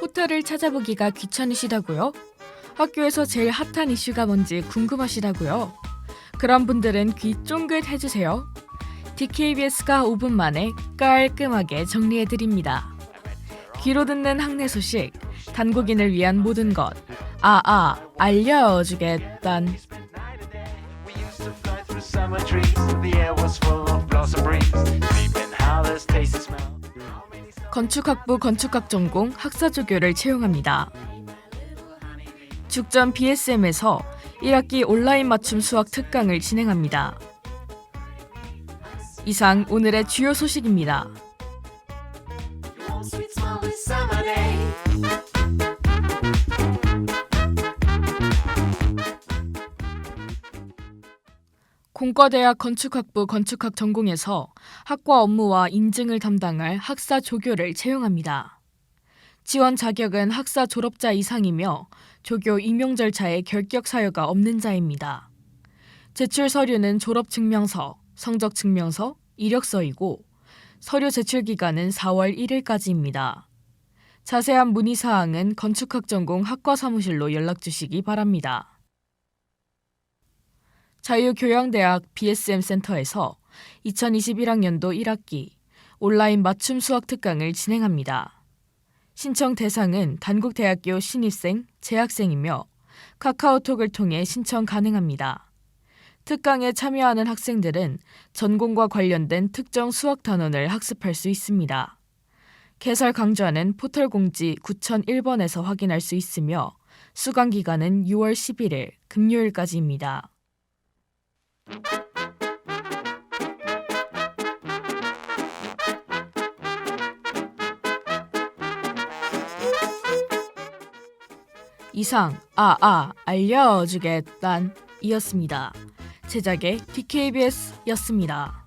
호텔을 찾아보기가 귀찮으시다고요? 학교에서 제일 핫한 이슈가 뭔지 궁금하시다고요? 그런 분들은 귀 쫑긋 해주세요. DKBS가 5분 만에 깔끔하게 정리해드립니다. 귀로 듣는 학내 소식, 단국인을 위한 모든 것, 아 아, 알려주겠단. Taste the smell. 건축학부 건축학 전공 학사조교를 채용합니다. 죽전 BSM에서 1학기 온라인 맞춤 수학 특강을 진행합니다. 이상 오늘의 주요 소식입니다. 공과대학 건축학부 건축학 전공에서 학과 업무와 인증을 담당할 학사 조교를 채용합니다. 지원 자격은 학사 졸업자 이상이며 조교 임용 절차에 결격 사유가 없는 자입니다. 제출 서류는 졸업 증명서, 성적 증명서, 이력서이고 서류 제출 기간은 4월 1일까지입니다. 자세한 문의 사항은 건축학 전공 학과 사무실로 연락 주시기 바랍니다. 자유교양대학 BSM 센터에서 2021학년도 1학기 온라인 맞춤 수학 특강을 진행합니다. 신청 대상은 단국대학교 신입생, 재학생이며 카카오톡을 통해 신청 가능합니다. 특강에 참여하는 학생들은 전공과 관련된 특정 수학 단원을 학습할 수 있습니다. 개설 강좌는 포털 공지 9001번에서 확인할 수 있으며 수강 기간은 6월 11일 금요일까지입니다. 이상 아아 알려주겠단 이었습니다. 제작의 DKBS였습니다.